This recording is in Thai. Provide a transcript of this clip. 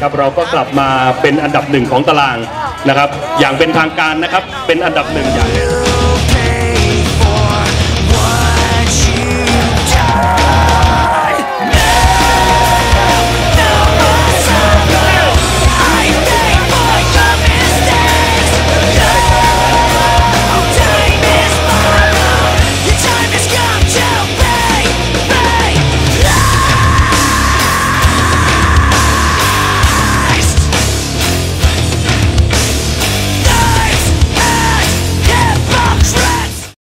นะครับเราก็กลับมาเป็นอันดับหนึ่งของตารางนะครับ อย่างเป็นทางการนะครับเป็นอันดับหนึ่งอย่าง